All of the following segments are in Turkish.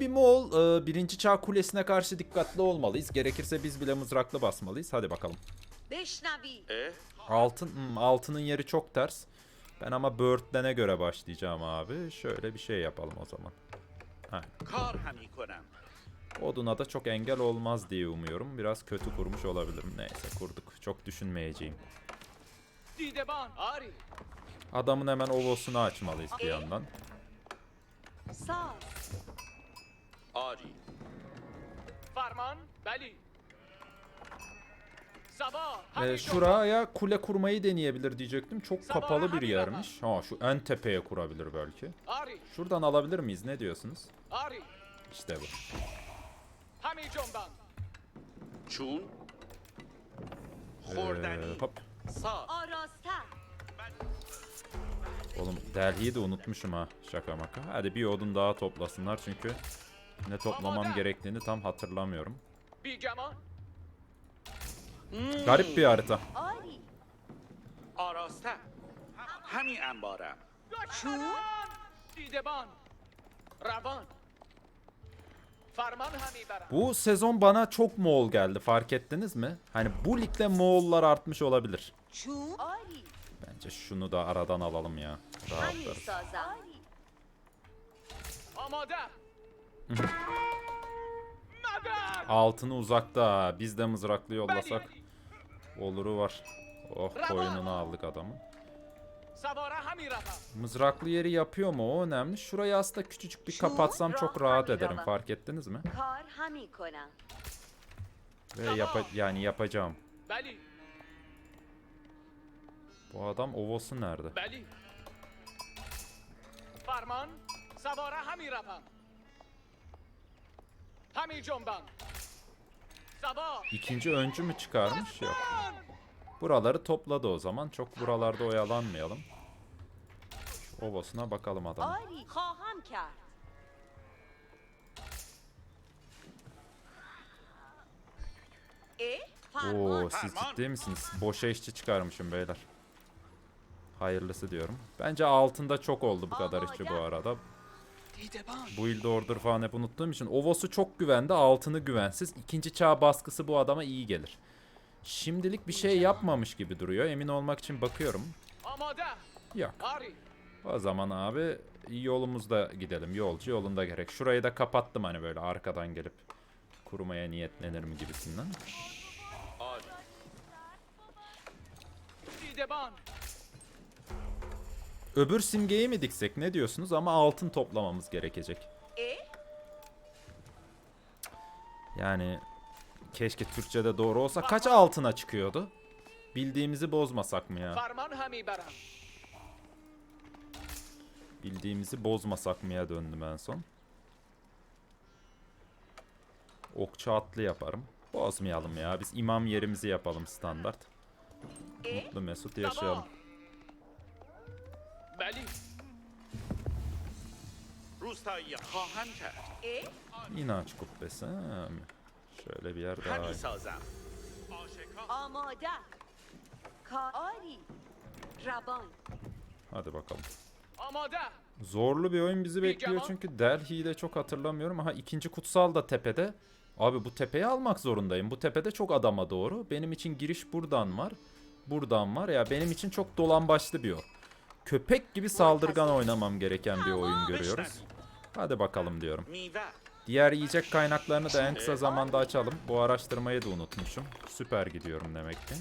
Bir Moğol. Ee, birinci çağ kulesine karşı dikkatli olmalıyız. Gerekirse biz bile mızraklı basmalıyız. Hadi bakalım. E? Altın, hmm, altının yeri çok ters. Ben ama Bird'lene göre başlayacağım abi. Şöyle bir şey yapalım o zaman. Heh. Oduna da çok engel olmaz diye umuyorum. Biraz kötü kurmuş olabilirim. Neyse kurduk. Çok düşünmeyeceğim. Adamın hemen ovosunu açmalıyız bir yandan. ساز آری فرمان بلی سوار Ee, همی جنبان. şuraya kule kurmayı deneyebilir diyecektim. Çok kapalı bir yermiş. Ha şu en tepeye kurabilir belki. آری Şuradan alabilir miyiz? Ne diyorsunuz? آری İşte bu. همی جنبان چون Ee, خوردنی hop. ساز آراسته Oğlum Delhi'yi de unutmuşum ha. Şaka maka. Hadi bir odun daha toplasınlar çünkü ne toplamam gerektiğini tam hatırlamıyorum. بیگمان Garip bir harita. آری آراسته همی انبارم دشمنان دیدبان روان فرمان همی برم Bu sezon bana çok Moğol geldi fark ettiniz mi? Hani bu ligde Moğollar artmış olabilir. چون آری Bence şunu da aradan alalım ya. همی Rahatlarız. Altını uzakta. Biz de mızraklı yollasak oluru var. Oh koyununu aldık adamın. Mızraklı yeri yapıyor mu o önemli. Şurayı aslında küçücük bir kapatsam çok rahat ederim. Fark ettiniz mi? Ve yapa yani yapacağım. Bu adam ovosu nerede? Parman, sabora hamirapan. İkinci öncü mü çıkarmış? Yok. Buraları topladı o zaman. Çok buralarda oyalanmayalım. Şu ovasına bakalım adam. Oo, siz ciddi misiniz? Boşa işçi çıkarmışım beyler. Hayırlısı diyorum. Bence altında çok oldu bu kadar işçi bu arada. Bu Build order falan hep unuttuğum için. Ovos'u çok güvende altını güvensiz. İkinci çağ baskısı bu adama iyi gelir. Şimdilik bir şey yapmamış gibi duruyor. Emin olmak için bakıyorum. Yok. O zaman abi yolumuzda gidelim. Yolcu yolunda gerek. Şurayı da kapattım hani böyle arkadan gelip kurumaya niyetlenir mi gibisinden. Öbür simgeyi mi diksek ne diyorsunuz ama altın toplamamız gerekecek. Yani keşke Türkçe'de doğru olsa kaç altına çıkıyordu? Bildiğimizi bozmasak mı ya? Bildiğimizi bozmasak mı ya döndüm en son. Okçu atlı yaparım. Bozmayalım ya biz imam yerimizi yapalım standart. Mutlu mesut yaşayalım. E? İnanç kubbesi. Şöyle bir yer daha. Amada. Kaari. Raban. Hadi bakalım. Amada. Zorlu bir oyun bizi bekliyor çünkü Delhi'yi de çok hatırlamıyorum. Aha ikinci kutsal da tepede. Abi bu tepeyi almak zorundayım. Bu tepede çok adama doğru. Benim için giriş buradan var. Buradan var. Ya benim için çok dolambaçlı bir o. Köpek gibi saldırgan oynamam gereken bir oyun görüyoruz. Hadi bakalım diyorum. Diğer yiyecek kaynaklarını da en kısa zamanda açalım. Bu araştırmayı da unutmuşum. Süper gidiyorum demek ki.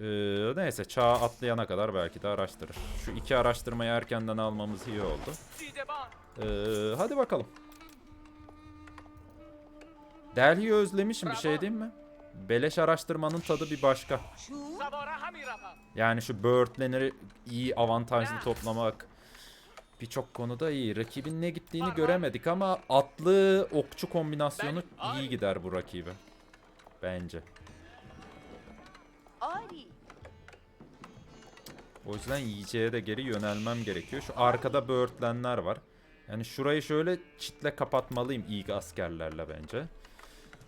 Ee, neyse çağa atlayana kadar belki de araştırır. Şu iki araştırmayı erkenden almamız iyi oldu. Ee, hadi bakalım. Delhi'yi özlemişim bir şey değil mi? Beleş araştırmanın tadı bir başka. Yani şu böğürtlenleri iyi avantajlı toplamak Birçok konuda iyi. Rakibin ne gittiğini göremedik ama atlı okçu kombinasyonu iyi gider bu rakibe. Bence. O yüzden yiyeceğe de geri yönelmem gerekiyor. Şu arkada böğürtlenler var. Yani şurayı şöyle çitle kapatmalıyım ilk askerlerle bence.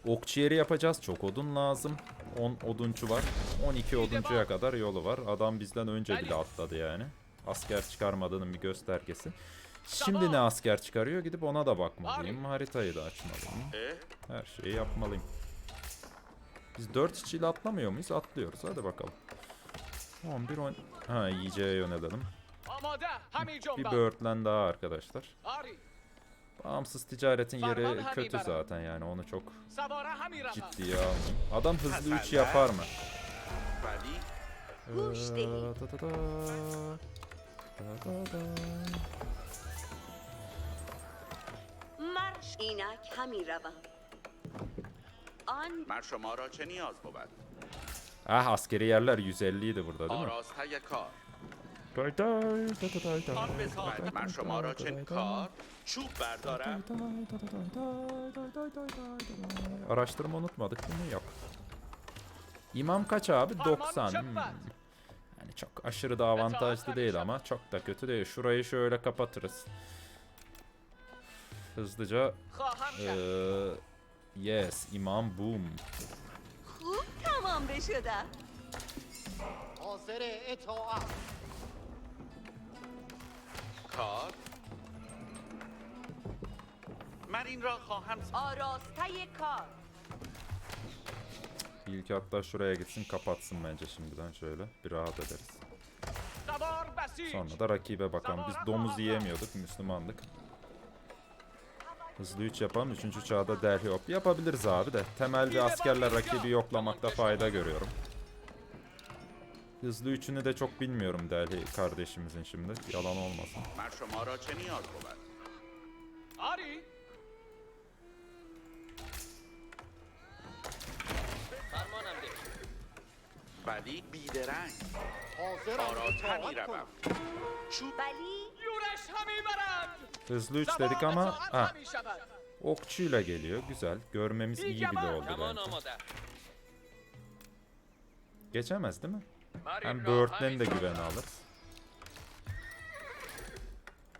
Okçu yeri yapacağız. Çok odun lazım. 10 oduncu var. 12 oduncuya kadar yolu var. Adam bizden önce bile atladı yani asker çıkarmadığının bir göstergesi. Şimdi ne asker çıkarıyor gidip ona da bakmalıyım. Haritayı da açmalıyım. E? Her şeyi yapmalıyım. Biz 4 işçiyle atlamıyor muyuz? Atlıyoruz. Hadi bakalım. 11 10 ha yiyeceğe yönelelim. Bir böğürtlen daha arkadaşlar. Bağımsız ticaretin yeri kötü zaten yani onu çok ciddiye almayayım. Adam hızlı 3 yapar mı? Ee, ta ta ta. مرش اینک همی روم آن من شما را چه نیاز بود Ah askeri yerler 150 idi burada değil mi? آراسته کار Day day, da da day day, آن بساط day من day, شما را day چه day, کار چوب بردارم day, day, day, day, day, day, day, day. Araştırma unutmadık değil mi? Yok. İmam kaç abi? Parmağım 90. çöp Hmm. var. Yani çok aşırı da avantajlı değil ama çok da kötü değil. Şurayı şöyle kapatırız. Hızlıca خواهم کرد eee, yes imam boom. خوب تمام بشده حاضر اطاعت کار من این را خواهم آراسته کار İlk hatta şuraya gitsin kapatsın bence şimdiden şöyle. Bir rahat ederiz. Sonra da rakibe bakalım. Biz domuz yiyemiyorduk. Müslümandık. Hızlı 3 yapalım. 3. çağda derhop. Yapabiliriz abi de. Temelde askerler rakibi yoklamakta fayda görüyorum. Hızlı üçünü de çok bilmiyorum Delhi kardeşimizin şimdi. Yalan olmasın. حاضرم آراز همی اطاعت روم کنم چوب ولی یورش همی برند Hızlı 3 سوار dedik ama اطاعت ha همی شود okçuyla geliyor. Güzel. Görmemiz iyi bile بیگمان oldu کمان bence. آماده Geçemez değil mi? مرین Hem را böğürtleni de همی güvene شود. alırız.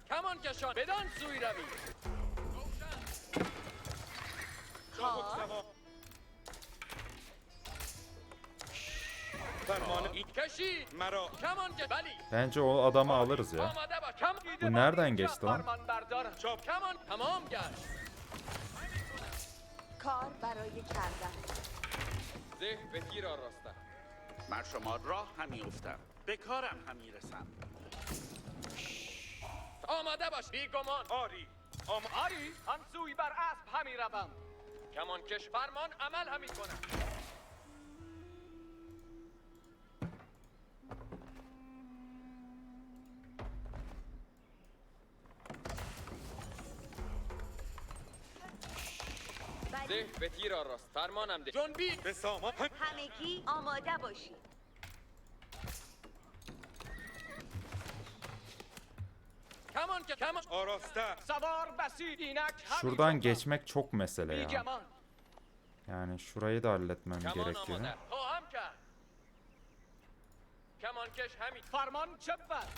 کمان کشان بدان سوی روی کار Bence o adamı alırız ya. Bu nereden geçti lan? کار برای کردن زه به تیر من شما راه همی افتم به کارم همی رسم آماده باش بیگمان آری آم... آری هم سوی بر اسب همی روم کمان کش فرمان عمل همی کنم ده به تیر آراست فرمانم ده جنبی به سامان همگی آماده باشید کمان که کمان آراسته سوار بسید اینک همی Şuradan جنبم. geçmek çok mesele ya. بیگمان Yani şurayı da halletmem کمان gerekiyor. آماده خواهم کرد کمان کش همی فرمان چه بود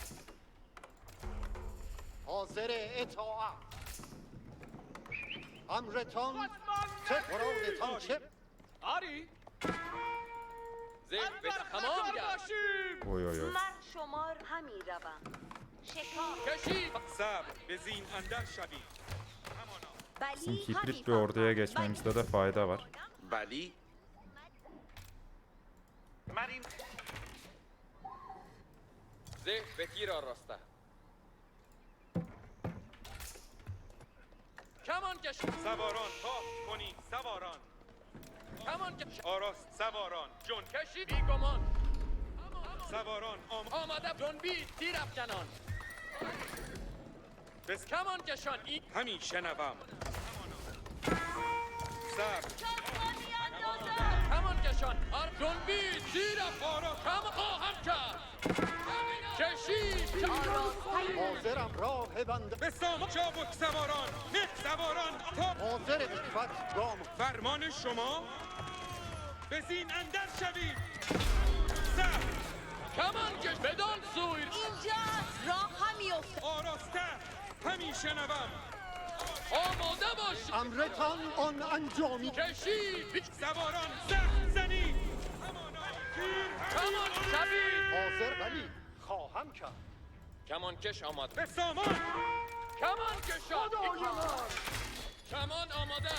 حاضر اطاعت امرتان دشمن چه مرادتان چه آری زه به تمام گشت باشیم Oy oy oy. من شمار همی روم شکار کشید صبر به زین اندر شوی Bizim ولی hibrit همی bir orduya خواهم. geçmemizde de fayda var. ولی من این زه به تیر کمان کش سواران تا کنی سواران. کمان کش آراست سواران. جن کشید. بیگمان سواران آم آماده جنبی تیر افکنان. بس کمان کشان این همین شنوم. صبر کمان کشان آر جنبی تیر افکنان کم خواهم کرد. کشید حاضرم راه بنده به سام چابک سواران. نه سواران. تا حاضر نسبت گام. فرمان شما. به زین اندر شوید صبر کمان کش. بدان سوی اینجاست راه همی افتد آراسته. همین شنوم. آماده باش. امرتان آن انجامی. کشید. سواران. تیر کمان شوید حاضر ولی خواهم کرد. کمان کش آماده. به سامان! کمان کشان کمان آماده.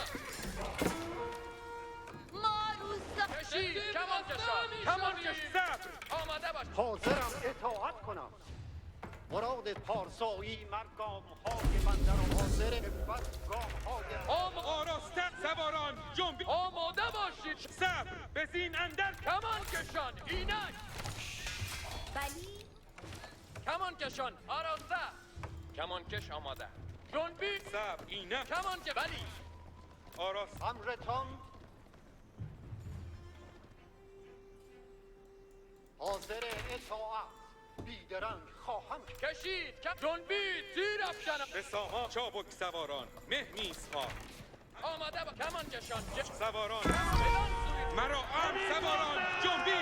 ما روستا کشید کمان کشان کمان کشید آماده باش حاضرم اطاعت کنم. مراد پارسایی مر گام های بنده را حاضر نفت گام های آم آراسته سواران جنبی آماده باشید صبر بزین اندر کمان کشان اینک بلی کمان کشان آراسته کمان کش آماده جنبی صبر اینک کمان که ولی آراست امرتان حاضر اطاعت بیدرنگ خواهم. کشید کم جنبی تیر افشانم. به سامان چابک سواران. مهمیزها آماده با کمان کشان. ج- سواران. مرا ام سواران. جنبی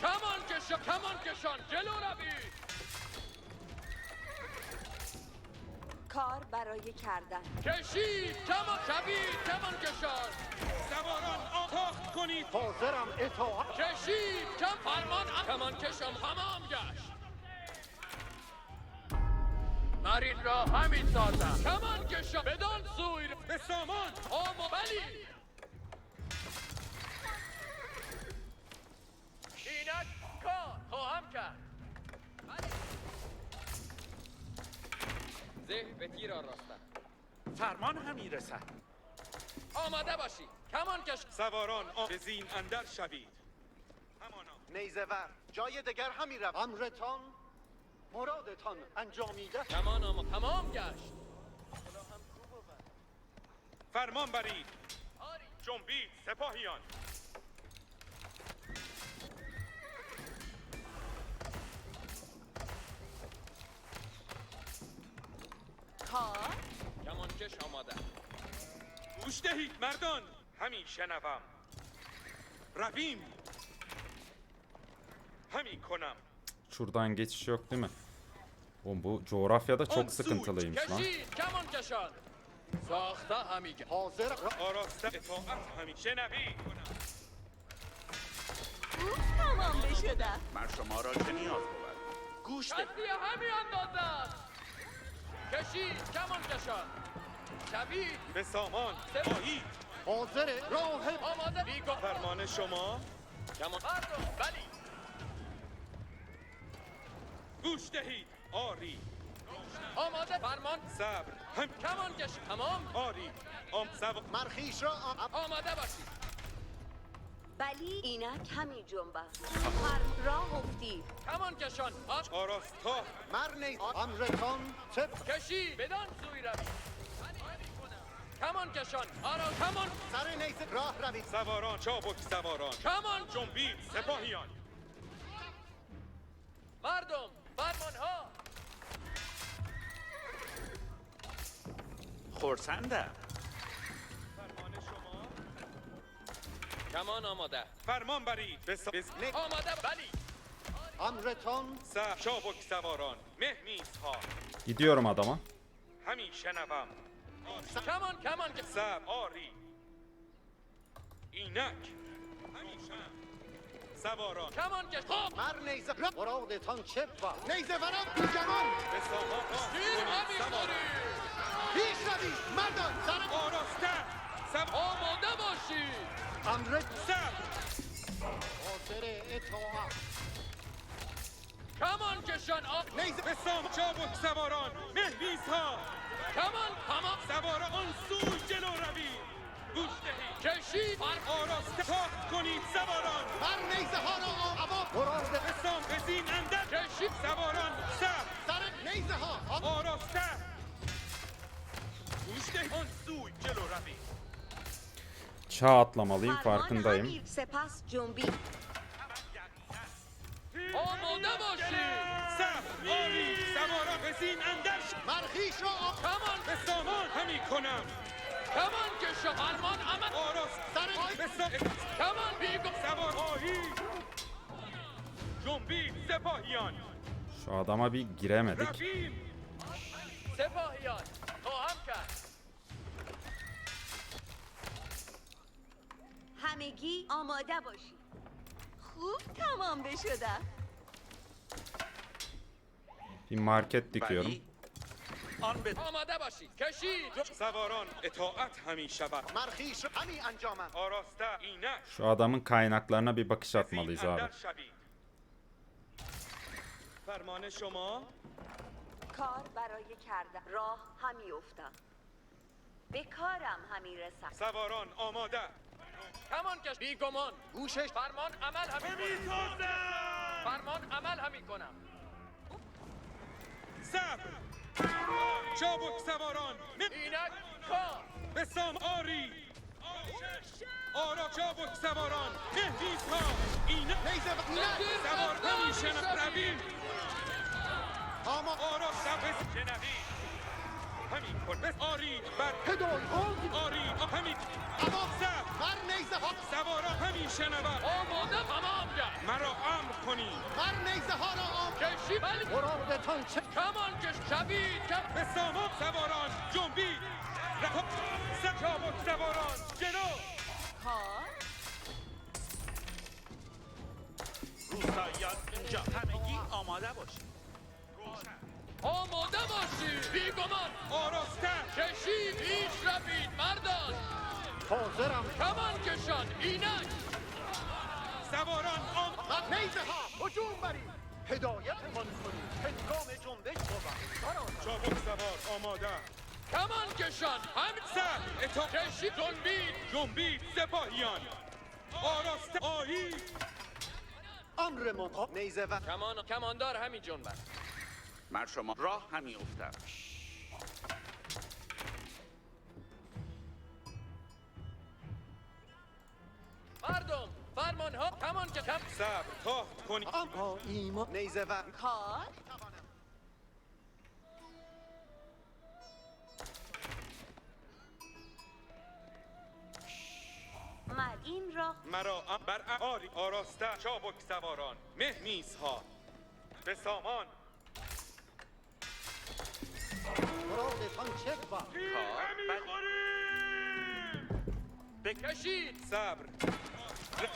کمان کشان کمان کشان. جلو روید کار برای کردن. کشید کمان شبید کمان کشان. سواران آتاخت کنید. حاضرم اطاعت. کشید. کم فرمان ام- کمان کشم. تمام گشت. مرین را همین سازم. کمان کشان بدان سوی. به سامان. آما بلی. اینک کار. خواهم کرد. زه به تیر آراستن فرمان همی رسد. آماده باشی. کمان کش. سواران آ- بزین اندر شوید. همانا. نیزه ور. جای دگر همی روم امرتان مرادتان انجامیده. کمان آما تمام گشت. فرمان برید آری. جنبید سپاهیان. کار کمان کش آماده. گوش دهید مردان همی شنوم رویم همی کنم Şuradan geçiş yok değil mi? Oğlum bu coğrafyada çok sıkıntılıymış lan. کشید کمان کشان ساخته همی گشت حاضر آراسته اطاعت همی شنوید کنم تمام بشده من شما را چه نیاز بود گوش ده دستی همی اندازد کشید کمان کشان شبید به سامان. سپاه. آیید حاضر راه آماده. بیگو فرمان شما. کمان بلی گوش دهید. آری. آماده. فرمان. صبر. هم کمان کش. تمام. آری. آم سوار مرخیش را آم- آماده باشید. بلی اینک همی جنبه. فرم راه افتی کمان کشان. آراستا مر نیز امرتان طبق کشید بدان سوی روید کمان کشان. آرا کمان. سر نیزه راه روید. سواران چابک سواران کمان. جنبید سپاهیان. مردم فرمان ها خورسندم. فرمان شما. کمان آماده. فرمان برید به سا... بز... آماده بلی. امرتان صبر چابک سواران مهمیزها. Gidiyorum adama. همی شنوم. کمان کمان سب آری اینک. سواران. کمان کش خب مر نیزه مرادتان چه با نیزه ورم تو کمان به ساقا شیر همیشاری پیش روید مردان سر آراسته. سب آماده باشید. امر سب خاطر اطاعت. کمان کشان آ نیزه به سام چابک سواران. مهویز ها کمان تمام سواران آن سوی جلو روید گوش دهید کشید فر آراسته تاخت کنید سواران مر نیزه ها را آوا مراد به سام بزین اندر کشید سواران صبر سر نیزه ها آراسته گوش دهید آن سوی جلو روید Çağ atlamalıyım فرمان farkındayım. همی سپس جنبی آماده باشید صبر آری سواران بزین اندر مرخیش را آوا کمان به سامان همی کنم کمان کشان فرمان عمل آراست سر به سام کمان بیگو سوار آهی جنبید سپاهیان Şu adama bir giremedik. رویم سپاهیان خواهم کرد همگی آماده باشید خوب تمام بشده Bir market dikiyorum. آن به آماده باشید. کشید. سواران اطاعت همی شود. من خیش همی انجامم. آراسته اینک. Şu adamın kaynaklarına bir bakış atmalıyız abi. اندر شوید. فرمان شما؟ کار برای کردن. راه همی افتم به کارم همی رسم سواران آماده. کمان کش بیگمان گوشش. فرمان عمل همی کنم. فرمان عمل همی کنم. صبر. چابک سواران اینک کار. به سام آری. آرا چابک سواران مهدیس ها. این نیزه سوار همیشه رویم آرا سبز شنوی. همین کن. بس آری بر هدای ها آری همین. اما صبر بر نیزه ها. سوارا همین شنود آماده تمام کرد مرا امر کنید بر نیزه ها را آم کشی بلی مرادتان چه کمان کش شوید. کم به سامان سواران جنبید. رها چابک سواران. جلو کار روستاییان اینجا. همگی آماده باشید. آماده باشید. بیگمان. آراسته. کشی پیش روید مردان حاضرم. کمان کشان. اینک. سواران آم. بر نیزه ها. هجوم برید. هدایتمان کنید. هنگام جنبش بود برادر چابک سوار آماده. کمان کشان. همین سر. اتا کشی جنبید. جنبید. سپاهیان. آراسته. آیی. امر من نیزه و کمان کماندار همین جنبد من شما راه همی افتم مردم فرمان ها کمان که کم صبر تاخت کنید اما ایما نیزه و کار؟ من این راه مرا بر آری آراسته چابک سواران مهمیز ها به سامان مرادتان چه با. کار بلی کشید صبر.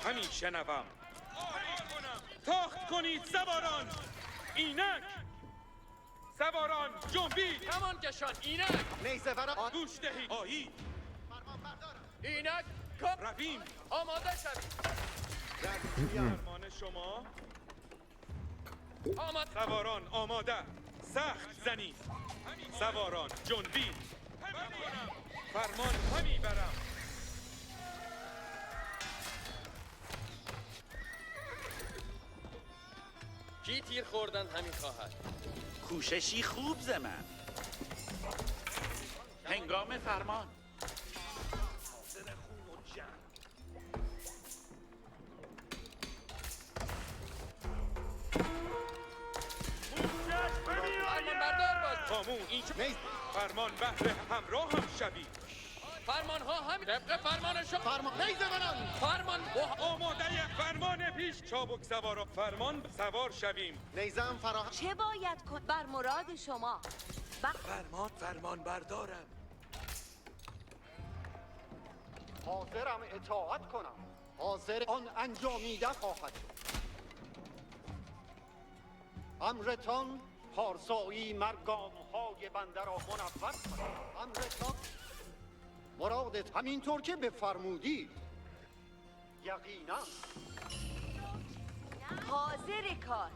همین شنوم تاخت کنید سواران. اینک. سواران جنبید کمان کشان اینک. نیزه و را آن گوش دهید آیی اینک کام رویم. آماده شوید. فرمان شما. آمد سواران آماده. سخت زنید سواران جنبید فرمان همی برم کی تیر خوردن همین خواهد؟ کوششی خوب ز من هنگام فرمان. بردار باش خامون این چه- نیزه فرمان بهر همراه هم شوید فرمان ها همین. طبق فرمان شما. فرمان نیزه را فرمان آماده فرمان پیش چابک سوارا فرمان سوار شویم. نیزه هم فراهم چه باید کن؟ بر مراد شما. بخ فرمان فرمان بردارم. حاضرم اطاعت کنم. حاضر آن انجامیده خواهد شد. امرتان پارسایی مرگام. های بنده را منور کند امرتان مرادت همینطور که بفرمودی. یقینا. حاضر کار.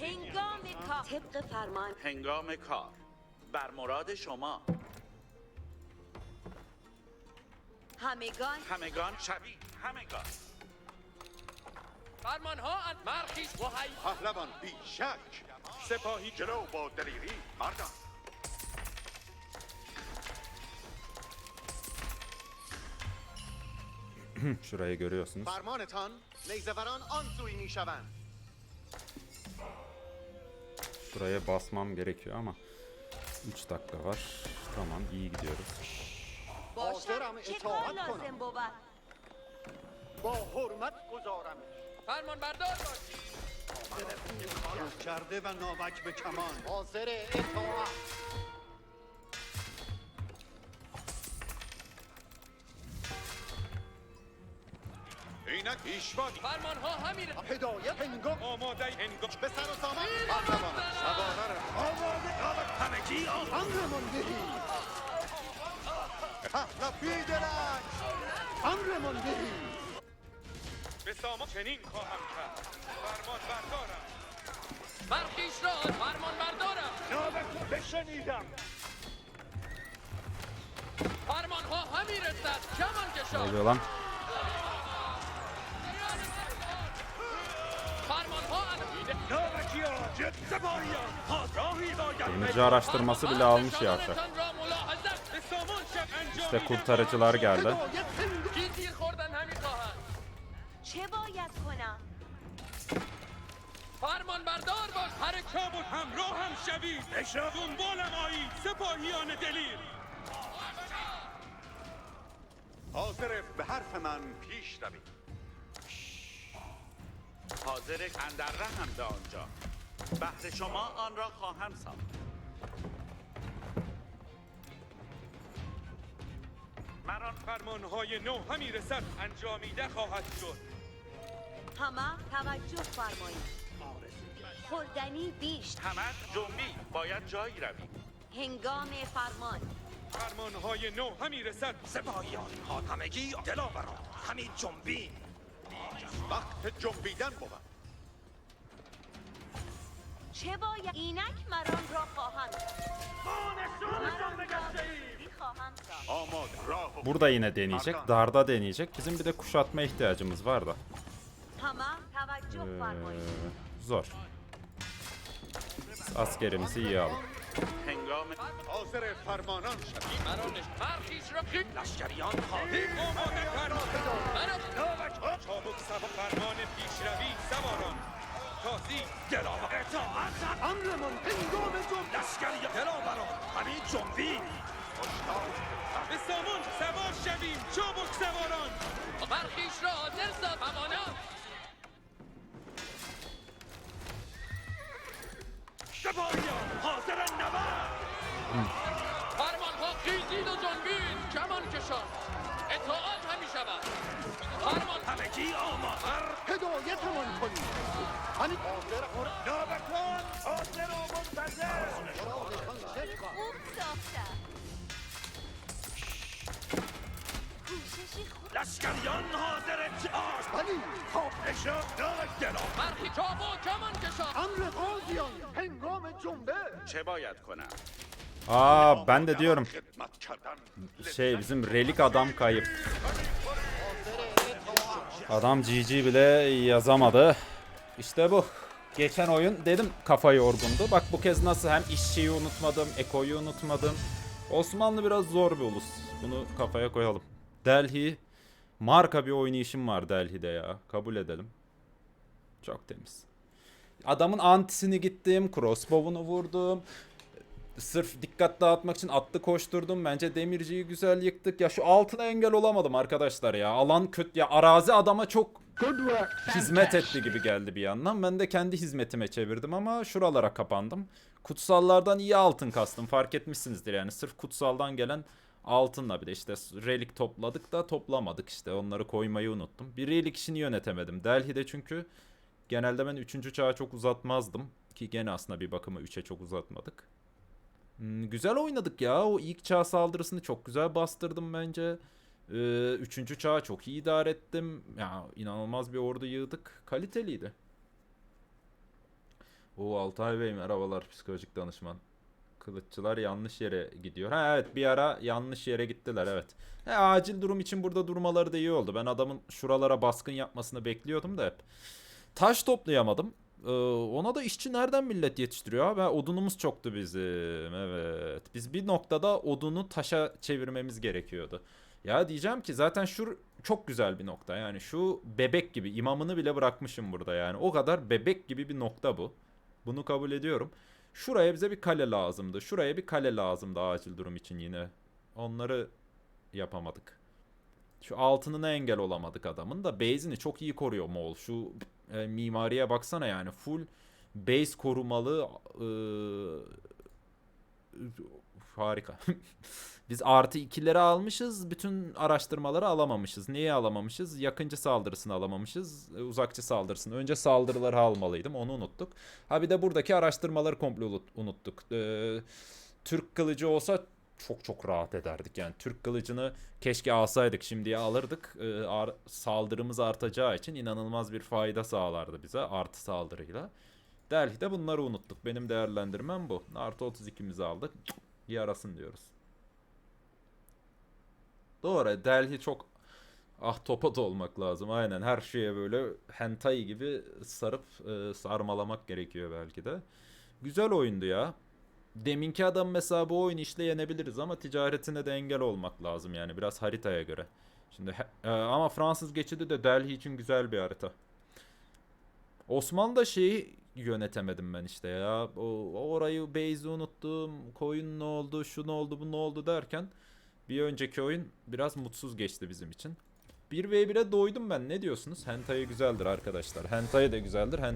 هنگام کار. طبق فرمان. هنگام کار. بر مراد شما. همگان. همگان شوید همگان. فرمان ها اند مرخیش و هی پهلوان بیشک سپاهی جلو با دلیری مردان Şurayı görüyorsunuz. فرمانتان نیزوران آن سوی میشوند Şuraya basmam gerekiyor ama 3 dakika var. Tamam iyi gidiyoruz. باشم چه کار لازم بود با حرمت گذارم فرمان بردار باش کرده و ناوک به کمان. حاضر اطاعت. اینک پیشوانی فرمان ها همین هدایت هنگام. آماده هنگام. به سر و سامان. قهرمان سواره را آماده. همگی امرمان دهید اهل بیدرک امرمان دهید به سامان چنین خواهم کرد فرمان بردارم برخیش را فرمان بردارم نامت بشنیدم فرمان ها همین رسد کمان Ne کشان oluyor lan? فرمان ها انبیده نامکی آجد سپاهیان راهی باید Demirci araştırması bile almış ya şef. نشانتان را ملاحظه به سامان شب انجام İşte kurtarıcılar geldi. چه باید کنم؟ فرمان بردار باش حرکت و همراه هم شوید. دنبالم آیید سپاهیان دلیر. حاضر به حرف من پیش روید. حاضر اندر رحم به آنجا. بهر شما آن را خواهم ساخت. مران فرمانهای نو همی رسد انجامیده خواهد شد. همه توجه فرمایید خوردنی بیشت همه جنبی باید جایی روید هنگام فرمان فرمانهای نو همی رسد سپاهیان ها همگی دلاوران همین جنبین وقت جنبیدن بود چه باید اینک مران را خواهم مران را زودی خواهم ساخت آماده راه و Burada yine deneyecek. Darda deneyecek. Bizim bir de kuşatma ihtiyacımız var da. همه توجه Ee, فرمایید zor. Biz askerimizi iyi alın. هنگام حاضر فرمانان شوید مرانش برخیش را خیل لشکریان خواهید آماده فرمان مرا چابک سوار فرمان پیشروی سواران تازی دلاور اطاعت امرمان هنگام جنب لشکری دلاوران همین جنبین به سامان سوار شویم چابک سواران برخیش را حاضر ساز سپاهیان حاضر نبرد فرمان ها خیزید و جنبید کمان کشان اطاعت همی شود فرمان همگی آماده هدایتمان کنید همین حاضر نابکان حاضر و منتظر خوب ساختم لشکریان حاضر آش بلی خب اشا دلاور برخی چابو کمان کشان امر Aa ben de diyorum. Şey bizim relik adam kayıp. Adam GG bile yazamadı. İşte bu. Geçen oyun dedim kafa yorgundu. Bak bu kez nasıl hem işçiyi unutmadım, ekoyu unutmadım. Osmanlı biraz zor bir ulus. Bunu kafaya koyalım. Delhi marka bir oynayışım var Delhi'de ya. Kabul edelim. Çok temiz. Adamın antisini gittim, crossbow'unu vurdum. Sırf dikkat dağıtmak için atlı koşturdum. Bence demirciyi güzel yıktık. Ya şu altına engel olamadım arkadaşlar ya. Alan kötü ya arazi adama çok hizmet etti gibi geldi bir yandan. Ben de kendi hizmetime çevirdim ama şuralara kapandım. Kutsallardan iyi altın kastım. Fark etmişsinizdir yani. Sırf kutsaldan gelen altınla bir de işte relik topladık da toplamadık işte. Onları koymayı unuttum. Bir relik işini yönetemedim. Delhi'de çünkü genelde ben 3. çağı çok uzatmazdım. Ki gene aslında bir bakıma 3'e çok uzatmadık. Hmm, güzel oynadık ya. O ilk çağ saldırısını çok güzel bastırdım bence. Ee, üçüncü çağı çok iyi idare ettim. Ya inanılmaz bir ordu yığdık. Kaliteliydi. O Altay Bey merhabalar psikolojik danışman. Kılıççılar yanlış yere gidiyor. Ha evet bir ara yanlış yere gittiler evet. He, acil durum için burada durmaları da iyi oldu. Ben adamın şuralara baskın yapmasını bekliyordum da hep. Taş toplayamadım. Ee, ona da işçi nereden millet yetiştiriyor? Ha, Odunumuz çoktu bizim. Evet. Biz bir noktada odunu taşa çevirmemiz gerekiyordu. Ya diyeceğim ki zaten şu çok güzel bir nokta. Yani şu bebek gibi imamını bile bırakmışım burada yani. O kadar bebek gibi bir nokta bu. Bunu kabul ediyorum. Şuraya bize bir kale lazımdı. Şuraya bir kale lazımdı acil durum için yine. Onları yapamadık. Şu altınına engel olamadık adamın da base'ini çok iyi koruyor Moğol. Şu e, mimariye baksana yani full base korumalı e, harika. Biz artı ikileri almışız. Bütün araştırmaları alamamışız. Niye alamamışız? Yakıncı saldırısını alamamışız. e, Uzakçı saldırısını. Önce saldırıları almalıydım. Onu unuttuk. Ha bir de buradaki araştırmaları komple unut- unuttuk. Ee, Türk kılıcı olsa çok çok rahat ederdik. Yani Türk kılıcını keşke alsaydık şimdiye alırdık. Ee, ar- saldırımız artacağı için inanılmaz bir fayda sağlardı bize artı saldırıyla. Delhi'de bunları unuttuk. Benim değerlendirmem bu. Artı 32'mizi aldık. Yarasın diyoruz. Doğru. Delhi çok ah topa da olmak lazım. Aynen her şeye böyle hentai gibi sarıp e, sarmalamak gerekiyor belki de. Güzel oyundu ya. Deminki adam mesela bu oyun işle yenebiliriz ama ticaretine de engel olmak lazım yani biraz haritaya göre. Şimdi e, ama Fransız geçidi de Delhi için güzel bir harita. Osmanlı'da şeyi yönetemedim ben işte ya. O, orayı base'i unuttum. Koyun ne oldu, şu ne oldu, bu ne oldu derken bir önceki oyun biraz mutsuz geçti bizim için. 1v1'e doydum ben. Ne diyorsunuz? Hentai güzeldir arkadaşlar. Hentai de güzeldir. Hentai